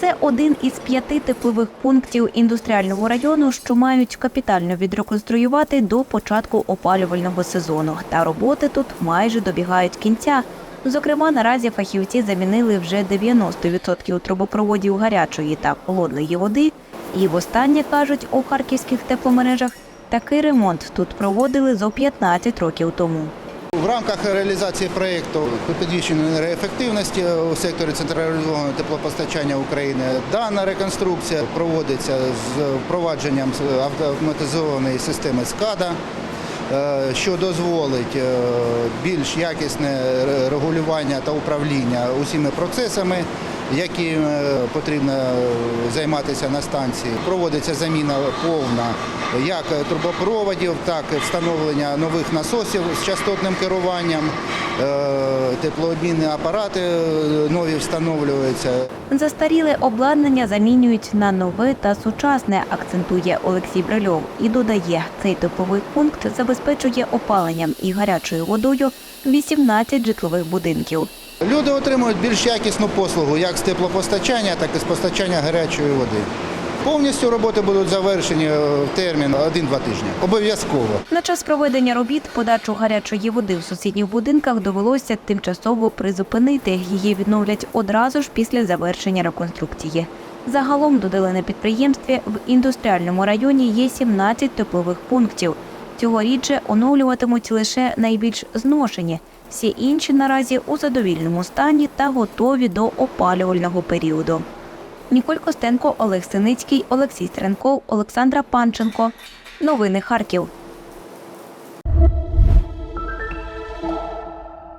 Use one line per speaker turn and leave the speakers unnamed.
Це один із п'яти теплових пунктів індустріального району, що мають капітально відреконструювати до початку опалювального сезону. Та роботи тут майже добігають кінця. Зокрема, наразі фахівці замінили вже 90% трубопроводів гарячої та холодної води. І востаннє кажуть у харківських тепломережах, такий ремонт тут проводили зо 15 років тому.
В рамках реалізації проєкту підвищення енергоефективності у секторі централізованого теплопостачання України дана реконструкція проводиться з впровадженням автоматизованої системи СКАДА, що дозволить е, більш якісне регулювання та управління усіми процесами, яким е, потрібно займатися на станції. Проводиться заміна повна як трубопроводів, так і встановлення нових насосів з частотним керуванням. Е, Теплообмінні апарати е, нові встановлюються.
Застаріле обладнання замінюють на нове та сучасне, акцентує Олексій Брильов і додає, цей тепловий пункт забезпечує опаленням і гарячою водою 18 житлових будинків.
Люди отримують більш якісну послугу як з теплопостачання, так і з постачання гарячої води. Повністю роботи будуть завершені е, в термін 1-2 тижні. Обов'язково.
На час проведення робіт подачу гарячої води в сусідніх будинках довелося тимчасово призупинити. Її відновлять одразу ж після завершення реконструкції. Загалом додали на підприємстві в індустріальному районі є 17 теплових пунктів. Цьогоріч оновлюватимуть лише найбільш зношені. Всі інші наразі у задовільному стані та готові до опалювального періоду. Ніколь Костенко, Олег Синицький, Олексій Стренков, Олександра Панченко. Новини Харків.